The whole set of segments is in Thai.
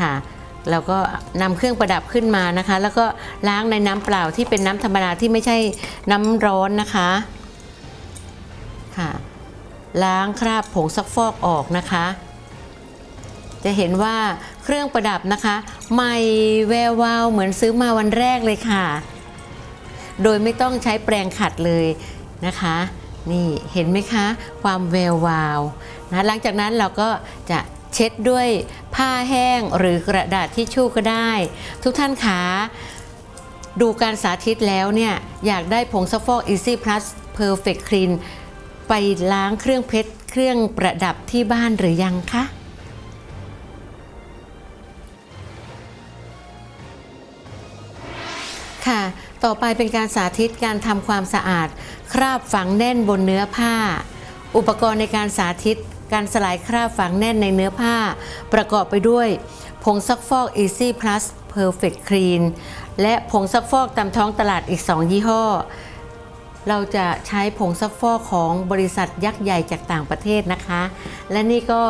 ค่ะเราก็นำเครื่องประดับขึ้นมานะคะ แล้วก็ล้างในน้ำเปล่าที่เป็นน้ำธรรมดาที่ไม่ใช่น้ำร้อนนะคะค่ะล้างคราบผงซักฟอกออกนะคะ จะเห็นว่าเครื่องประดับนะคะ ใหม่แวววาวเหมือนซื้อมาวันแรกเลยค่ะ โดยไม่ต้องใช้แปรงขัดเลยนะคะ นี่เห็นไหมคะ ความแวววาวนะหลังจากนั้นเราก็จะ เช็ดด้วยผ้าแห้งหรือกระดาษทิชชู่ก็ได้ ทุกท่านคะดูการสาธิตแล้วเนี่ยอยากได้ผงซักฟอก Easy Plus Perfect Clean ไปล้างเครื่องเพชรเครื่องประดับที่บ้านหรือยังคะค่ะ ต่อไปเป็นการสาธิตการทำความสะอาด คราบฝังแน่นบนเนื้อผ้า อุปกรณ์ในการสาธิต การสลายคราบฝังแน่นในเนื้อผ้า ประกอบไปด้วยผงซักฟอก Easy Plus Perfect Clean และผงซักฟอกตามท้องตลาดอีก 2 ยี่ห้อ เราจะใช้ผงซักฟอกของบริษัทยักษ์ใหญ่จากต่างประเทศนะคะ และนี่ก็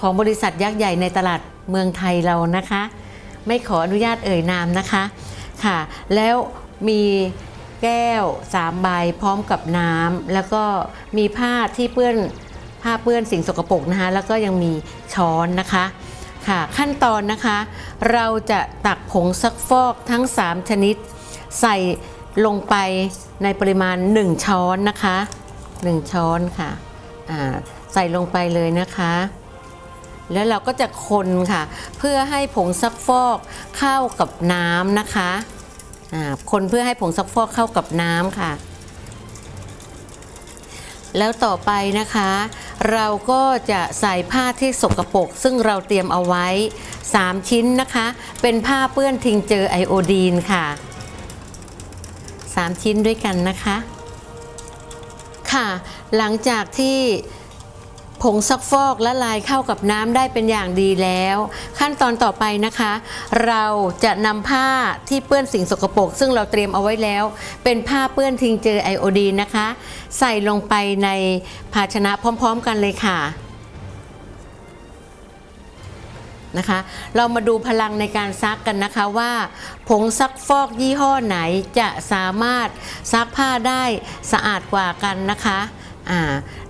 ของบริษัทยักษ์ใหญ่ในตลาดเมืองไทยเรานะคะ ไม่ขออนุญาตเอ่ยนามนะคะค่ะ แล้วมีแก้ว3ใบพร้อมกับน้ำแล้วก็มีผ้าที่เปื้อน ผ้าเปื้อนสิ่งสกปรกนะคะ แล้วก็ยังมีช้อนนะคะค่ะขั้นตอนนะคะ เราจะตักผงซักฟอกทั้ง 3 ชนิด ใส่ลงไปในปริมาณ 1 ช้อนนะคะ 1 ช้อนค่ะใส่ลงไปเลยนะคะ แล้วเราก็จะคนค่ะ เพื่อให้ผงซักฟอกเข้ากับน้ำนะคะคนเพื่อให้ผงซักฟอกเข้ากับน้ำค่ะ แล้วต่อไปนะคะ เราก็จะใส่ผ้าที่สกปรกซึ่งเราเตรียมเอาไว้ 3 ชิ้นนะคะ เป็นผ้าเปื้อนทิงเจอไอโอดีนค่ะ 3 ชิ้นด้วยกันนะคะ ค่ะ หลังจากที่ ผงซักฟอกละลายเข้ากับน้ำได้เป็นอย่างดีแล้ว ขั้นตอนต่อไปนะคะ เราจะนำผ้าที่เปื้อนสิ่งสกปรกซึ่งเราเตรียมเอาไว้แล้ว เป็นผ้าเปื้อนทิงเจอไอโอดีนนะคะ ใส่ลงไปในภาชนะพร้อม ๆ กันเลยค่ะนะคะ เรามาดูพลังในการซักกันนะคะว่าผงซักฟอกยี่ห้อไหนจะสามารถซักผ้าได้สะอาดกว่ากันนะคะ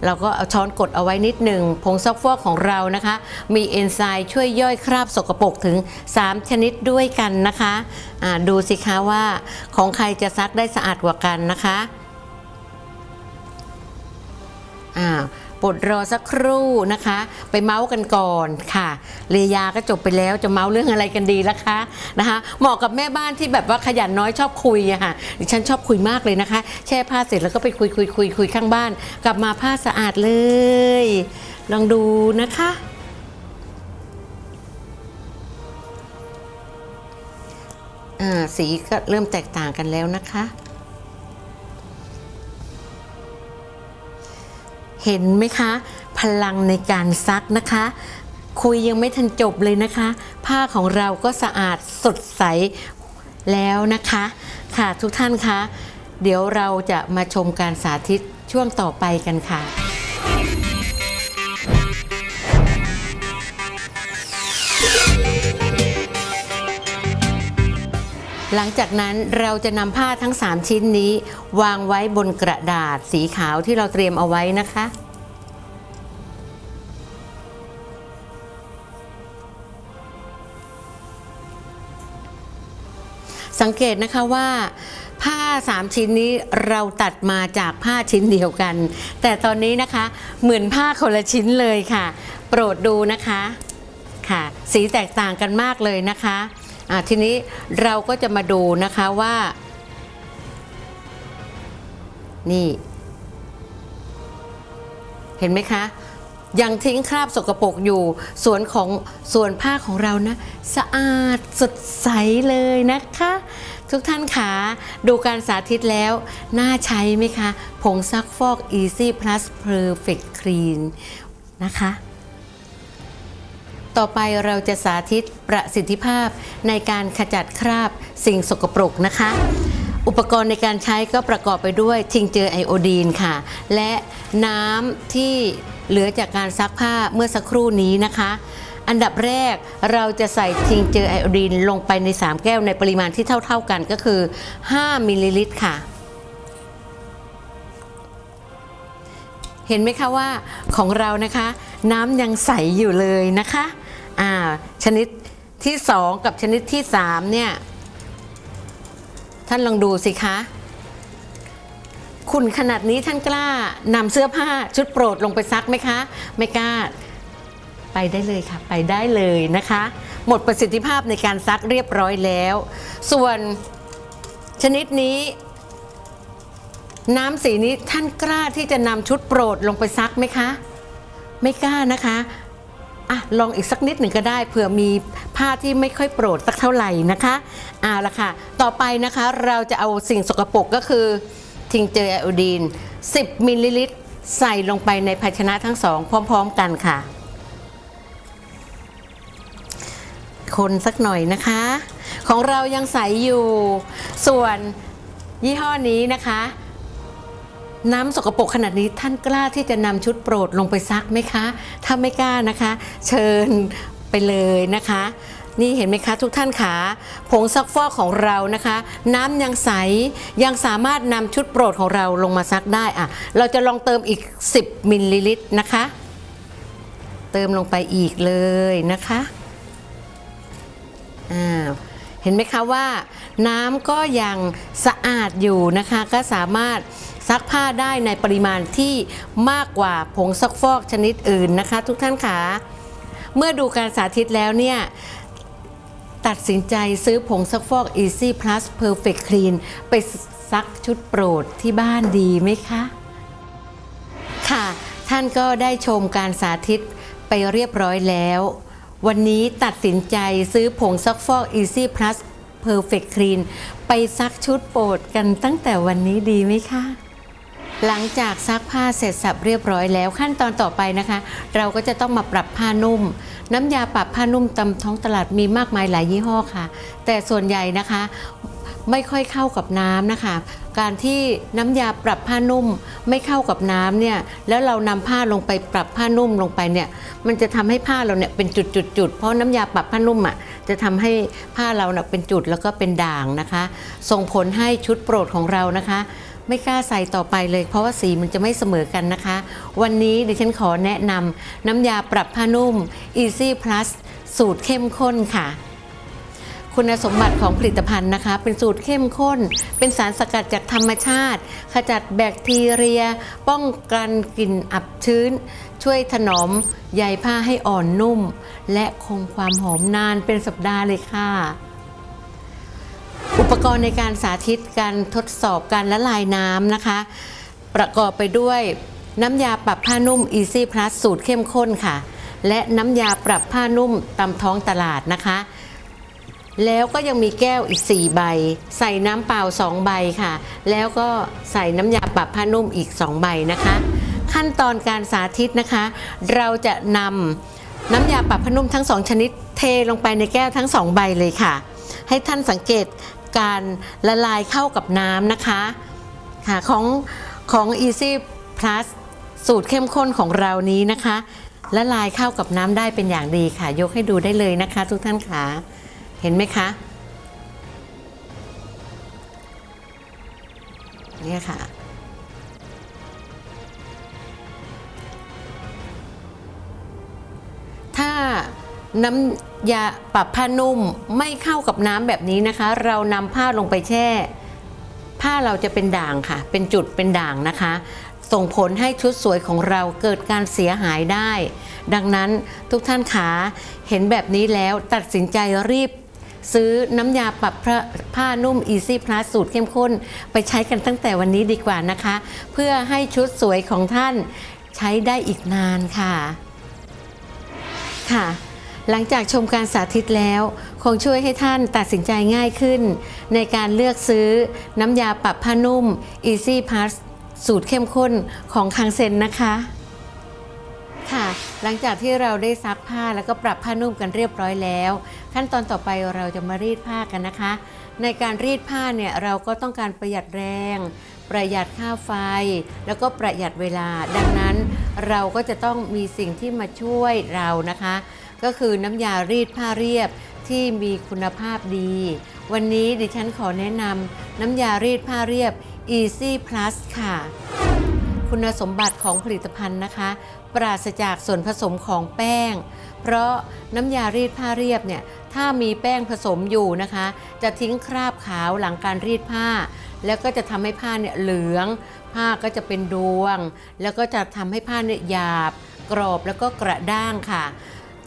เราก็เอาช้อนกดเอาไว้นิดหนึ่งผงซักฟอกของเรานะคะ มีเอนไซม์ช่วยย่อยคราบสกปรกถึง 3 ชนิดด้วยกันนะคะอ่าดูสิคะว่าของใครจะซักได้สะอาดกว่ากันนะคะอ่า ปดรอสักครู่นะคะ ไปเมาส์กันก่อนค่ะเรยาก็จบไปแล้วจะเมาส์เรื่องอะไรกันดีล่ะคะนะคะ เหมาะกับแม่บ้านที่แบบว่าขยันน้อยชอบคุยอะค่ะดิฉันชอบคุยมากเลยนะคะ แช่ผ้าเสร็จแล้วก็ไปคุยคุยคุยคุยข้างบ้าน กลับมาผ้าสะอาดเลย ลองดูนะคะอ่าสีก็เริ่มแตกต่างกันแล้วนะคะ เห็นไหมคะ พลังในการซักนะคะ คุยยังไม่ทันจบเลยนะคะ ผ้าของเราก็สะอาดสดใสแล้วนะคะ ค่ะทุกท่านคะ เดี๋ยวเราจะมาชมการสาธิตช่วงต่อไปกันค่ะ หลังจากนั้นเราจะนำผ้าทั้ง 3 ชิ้นนี้ วางไว้บนกระดาษสีขาวที่เราเตรียมเอาไว้นะคะ สังเกตนะคะว่าผ้า 3 ชิ้นนี้เราตัดมาจากผ้าชิ้นเดียวกัน แต่ตอนนี้นะคะเหมือนผ้าคนละชิ้นเลยค่ะ โปรดดูนะคะค่ะ สีแตกต่างกันมากเลยนะคะอะ ทีนี้เราก็จะมาดูนะคะว่า นี่ เห็นไหมคะ ยังทิ้งคราบสกปรกอยู่ส่วนของส่วนผ้าของเรานะ สะอาดสดใสเลยนะคะ ทุกท่านคะดูการสาธิตแล้ว น่าใช้ไหมคะ ผงซักฟอก Easy Plus Perfect Clean นะคะ ต่อไปเราจะสาธิตประสิทธิภาพในการขจัดคราบสิ่งสกปรกนะคะ อุปกรณ์ในการใช้ก็ประกอบไปด้วยทิงเจอไอโอดีนค่ะ และน้ำที่เหลือจากการซักผ้าเมื่อสักครู่นี้นะคะ อันดับแรกเราจะใส่ทิงเจอไอโอดีนลงไปใน 3 แก้วในปริมาณที่เท่า ๆกันก็คือ 5มิลลิลิตรค่ะเห็นไหมคะว่าของเรานะคะ น้ำยังใสอยู่เลยนะคะ อ่า ชนิดที่2กับชนิดที่3เนี่ย ท่านลองดูสิคะขุ่นขนาดนี้ท่านกล้านำเสื้อผ้าชุดโปรดลงไปซักไหมคะ ไม่กล้า ไปได้เลยค่ะ ไปได้เลยนะคะ หมดประสิทธิภาพในการซักเรียบร้อยแล้ว ส่วนชนิดนี้น้ำสีนี้ท่านกล้าที่จะนำชุดโปรดลงไปซักไหมคะ ไม่กล้านะคะ อะลองอีกสักนิดหนึ่งก็ได้เผื่อมีผ้าที่ไม่ค่อยโปรดสักเท่าไหร่นะคะเอาละค่ะ ต่อไปนะคะเราจะเอาสิ่งสกปรกก็คือทิงเจอไอโอดีน 10 มิลลิลิตร ใส่ลงไปในภาชนะทั้งสอง พร้อม ๆ กันค่ะ คนสักหน่อยนะคะ ของเรายังใสอยู่ ส่วนยี่ห้อนี้นะคะ น้ำสกปรกขนาดนี้ท่านกล้าที่จะนำชุดโปรดลงไปซักไหมคะ ถ้าไม่กล้านะคะ เชิญไปเลยนะคะ นี่เห็นไหมคะทุกท่านขาผงซักฟอกของเรานะคะ น้ำยังใสยังสามารถนำชุดโปรดของเราลงมาซักได้อะเราจะลองเติมอีก 10มิลลิลิตรนะคะ เติมลงไปอีกเลยนะคะอ่าเห็นไหมคะว่าน้ำก็ยังสะอาดอยู่นะคะก็สามารถ ซักผ้าได้ในปริมาณที่มากกว่าผงซักฟอกชนิดอื่นนะคะ ทุกท่านคะเมื่อดูการสาธิตแล้วเนี่ยตัดสินใจซื้อผงซักฟอก Easy Plus Perfect Clean ไปซักชุดโปรดที่บ้านดีไหมคะ ค่ะ ท่านก็ได้ชมการสาธิตไปเรียบร้อยแล้ว วันนี้ตัดสินใจซื้อผงซักฟอก Easy Plus Perfect Clean ไปซักชุดโปรดกันตั้งแต่วันนี้ดีไหมคะ หลังจากซักผ้าเสร็จสับเรียบร้อยแล้วขั้นตอนต่อไปนะคะ เราก็จะต้องมาปรับผ้านุ่ม น้ำยาปรับผ้านุ่มตามท้องตลาดมีมากมายหลายยี่ห้อค่ะ แต่ส่วนใหญ่นะคะไม่ค่อยเข้ากับน้ำนะคะ การที่น้ำยาปรับผ้านุ่มไม่เข้ากับน้ำเนี่ยแล้วเรานำผ้าลงไปปรับผ้านุ่มลงไปเนี่ยมันจะทำให้ผ้าเราเนี่ยเป็นจุดๆๆเพราะน้ำยาปรับผ้านุ่มอะจะทำให้ผ้าเราเนี่ยเป็นจุดแล้วก็เป็นด่างนะคะ ส่งผลให้ชุดโปรดของเรานะคะ ไม่กล้าใส่ต่อไปเลย เพราะว่าสีมันจะไม่เสมอกันนะคะ วันนี้ดิฉันขอแนะนำน้ำยาปรับผ้านุ่ม Easy Plus สูตรเข้มข้นค่ะ คุณสมบัติของผลิตภัณฑ์นะคะ เป็นสูตรเข้มข้น เป็นสารสกัดจากธรรมชาติ ขจัดแบคทีเรีย ป้องกันกลิ่นอับชื้น ช่วยถนอมใยผ้าให้อ่อนนุ่ม และคงความหอมนานเป็นสัปดาห์เลยค่ะ ปกรณ์ในการสาธิตการทดสอบการละลายน้ำนะคะ ประกอบไปด้วยน้ำยาปรับผ้านุ่ม Easy Plus สูตรเข้มข้นค่ะ และน้ำยาปรับผ้านุ่มตามท้องตลาดนะคะ แล้วก็ยังมีแก้วอีก 4 ใบ ใส่น้ำเปล่า 2 ใบค่ะ แล้วก็ใส่น้ำยาปรับผ้านุ่มอีก 2 ใบนะคะ ขั้นตอนการสาธิตนะคะ เราจะนำน้ำยาปรับผ้านุ่มทั้ง 2 ชนิดเทลงไปในแก้วทั้ง 2 ใบเลยค่ะให้ท่านสังเกต การละลายเข้ากับน้ำนะคะค่ะของของ Easy Plus สูตรเข้มข้นของเรานี้นะคะ ละลายเข้ากับน้ำได้เป็นอย่างดีค่ะ ยกให้ดูได้เลยนะคะ ทุกท่านค่ะเห็นไหมคะเนี่ยค่ะถ้า น้ำยาปรับผ้านุ่มไม่เข้ากับน้ำแบบนี้นะคะ เรานำผ้าลงไปแช่ ผ้าเราจะเป็นด่างค่ะ เป็นจุดเป็นด่างนะคะ ส่งผลให้ชุดสวยของเราเกิดการเสียหายได้ ดังนั้นทุกท่านขาเห็นแบบนี้แล้วตัดสินใจรีบซื้อน้ำยาปรับผ้านุ่ม Easy Plus สูตรเข้มข้น ไปใช้กันตั้งแต่วันนี้ดีกว่านะคะ เพื่อให้ชุดสวยของท่านใช้ได้อีกนานค่ะ ค่ะ หลังจากชมการสาธิตแล้ว คงช่วยให้ท่านตัดสินใจง่ายขึ้น ในการเลือกซื้อน้ำยาปรับผ้านุ่ม Easy Plus สูตรเข้มข้นของคังเซนนะคะ ค่ะ หลังจากที่เราได้ซักผ้าแล้วก็ปรับผ้านุ่มกันเรียบร้อยแล้ว ขั้นตอนต่อไปเราจะมารีดผ้ากันนะคะ ในการรีดผ้าเนี่ยเราก็ต้องการประหยัดแรง ประหยัดค่าไฟ แล้วก็ประหยัดเวลา ดังนั้นเราก็จะต้องมีสิ่งที่มาช่วยเรานะคะ ก็คือน้ำยารีดผ้าเรียบที่มีคุณภาพดี วันนี้ดิฉันขอแนะนำน้ำยารีดผ้าเรียบ Easy Plus ค่ะ คุณสมบัติของผลิตภัณฑ์นะคะ ปราศจากส่วนผสมของแป้ง เพราะน้ำยารีดผ้าเรียบเนี่ยถ้ามีแป้งผสมอยู่นะคะ จะทิ้งคราบขาวหลังการรีดผ้า แล้วก็จะทำให้ผ้าเนี่ยเหลือง ผ้าก็จะเป็นดวง แล้วก็จะทำให้ผ้าเนี่ยหยาบ กรอบแล้วก็กระด้างค่ะ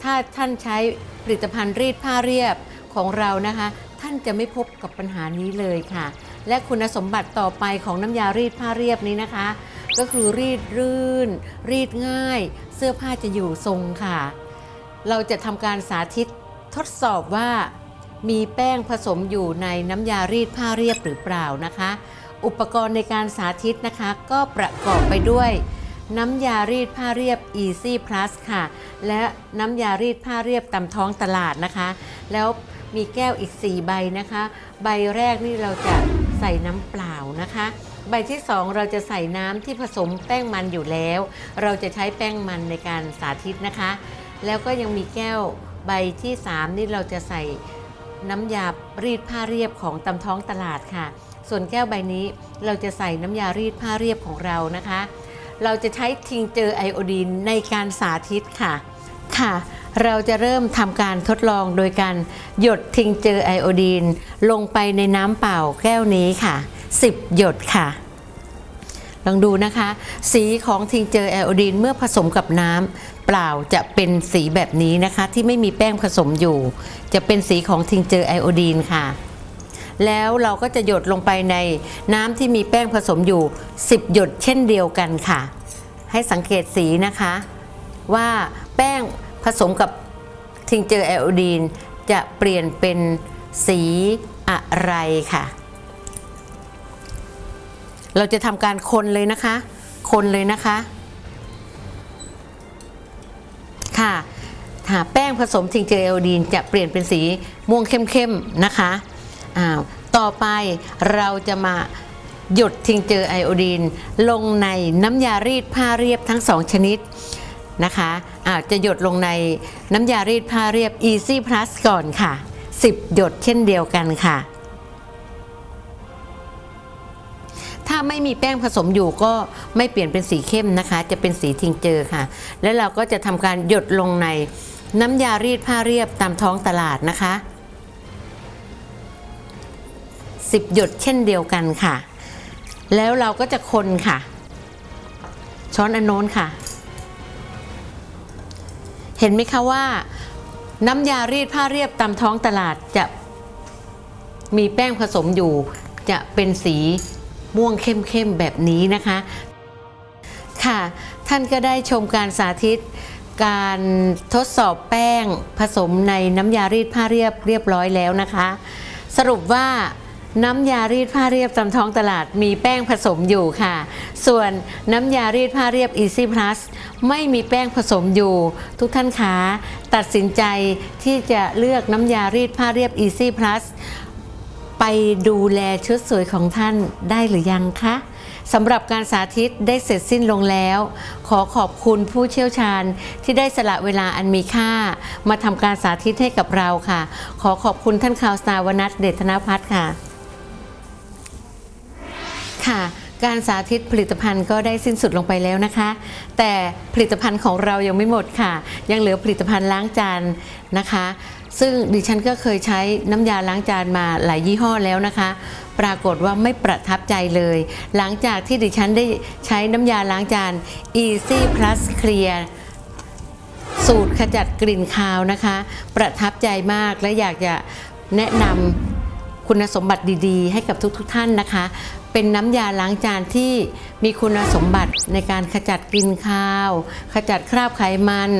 ถ้าท่านใช้ผลิตภัณฑ์รีดผ้าเรียบของเรานะคะ ท่านจะไม่พบกับปัญหานี้เลยค่ะ และคุณสมบัติต่อไปของน้ำยารีดผ้าเรียบนี้นะคะ ก็คือรีดรื่น รีดง่าย เสื้อผ้าจะอยู่ทรงค่ะ เราจะทำการสาธิตทดสอบว่า มีแป้งผสมอยู่ในน้ำยารีดผ้าเรียบหรือเปล่านะคะ อุปกรณ์ในการสาธิตนะคะ ก็ประกอบไปด้วย น้ำยารีดผ้าเรียบ Easy Plus ค่ะ และน้ำยารีดผ้าเรียบตามท้องตลาดนะคะ แล้วมีแก้วอีก 4 ใบนะคะ ใบแรกนี่เราจะใส่น้ำเปล่านะคะ ใบที่ 2 เราจะใส่น้ำที่ผสมแป้งมันอยู่แล้ว เราจะใช้แป้งมันในการสาธิตนะคะ แล้วก็ยังมีแก้วใบที่ 3 นี่เราจะใส่ น้ำยารีดผ้าเรียบของตำท้องตลาดค่ะ ส่วนแก้วใบนี้เราจะใส่น้ำยารีดผ้าเรียบของเรานะคะ เราจะใช้ทิงเจอไอโอดีนในการสาธิตค่ะ ค่ะ เราจะเริ่มทำการทดลองโดยการหยดทิงเจอไอโอดีนลงไปในน้ำเปล่าแก้วนี้ค่ะ 10 หยดค่ะลองดูนะคะ สีของทิงเจอไอโอดีนเมื่อผสมกับน้ำ เปล่าจะเป็นสีแบบนี้นะคะ ที่ไม่มีแป้งผสมอยู่ จะเป็นสีของทิงเจอไอโอดีนค่ะ แล้วเราก็จะหยดลงไปในน้ำที่มีแป้งผสมอยู่ 10 หยดเช่นเดียวกันค่ะ ให้สังเกตสีนะคะ ว่าแป้งผสมกับทิงเจอไอโอดีนจะเปลี่ยนเป็นสีอะไรค่ะ เราจะทำการคนเลยนะคะ คนเลยนะคะ ค่ะหาแป้งผสมทิงเจอไอโอดีนจะเปลี่ยนเป็นสีม่วงเข้มๆนะคะอ้าวต่อไปเราจะมาหยดทิงเจอไอโอดีน ลงในน้ำยารีดผ้าเรียบทั้งสองชนิดนะคะอาจะหยดลงในน้ำยารีดผ้าเรียบ Easy Plus ก่อนค่ะ 10 หยดเช่นเดียวกันค่ะ ถ้าไม่มีแป้งผสมอยู่ก็ไม่เปลี่ยนเป็นสีเข้มนะคะ จะเป็นสีทิงเจอค่ะ แล้วเราก็จะทำการหยดลงในน้ำยารีดผ้าเรียบตามท้องตลาดนะคะ 10 หยดเช่นเดียวกันค่ะ แล้วเราก็จะคนค่ะ ช้อนอันโน้นค่ะ เห็นไหมคะว่า น้ำยารีดผ้าเรียบตามท้องตลาดจะมีแป้งผสมอยู่จะเป็นสี ม่วงเข้มๆแบบนี้นะคะ ค่ะ ท่านก็ได้ชมการสาธิต การทดสอบแป้งผสมในน้ำยารีดผ้าเรียบเรียบร้อยแล้วนะคะ สรุปว่าน้ำยารีดผ้าเรียบตามท้องตลาดมีแป้งผสมอยู่ค่ะ ส่วนน้ำยารีดผ้าเรียบ Easy Plus ไม่มีแป้งผสมอยู่ ทุกท่านคะตัดสินใจที่จะเลือกน้ำยารีดผ้าเรียบ Easy Plus ไปดูแลชุดสวยของท่านได้หรือยังคะสำหรับการสาธิตได้เสร็จสิ้นลงแล้ว ขอขอบคุณผู้เชี่ยวชาญที่ได้สละเวลาอันมีค่า มาทำการสาธิตให้กับเราค่ะ ขอขอบคุณท่านข่าวสตาวนัทเดชธนพัฒน์ค่ะค่ะการสาธิตผลิตภัณฑ์ก็ได้สิ้นสุดลงไปแล้วนะคะ แต่ผลิตภัณฑ์ของเรายังไม่หมดค่ะ ยังเหลือผลิตภัณฑ์ล้างจานนะคะ ซึ่งดิฉันก็เคยใช้น้ำยาล้างจานมาหลายยี่ห้อแล้วนะคะ ปรากฏว่าไม่ประทับใจเลย หลังจากที่ดิฉันได้ใช้น้ำยาล้างจาน Easy Plus Clear สูตรขจัดกลิ่นคาวนะคะ ประทับใจมากและอยากจะแนะนำคุณสมบัติดีๆ ให้กับทุกๆทท่านนะคะ เป็นน้ำยาล้างจานที่มีคุณสมบัติในการขจัดกลิ่นคาว ขจัดคราบไขมัน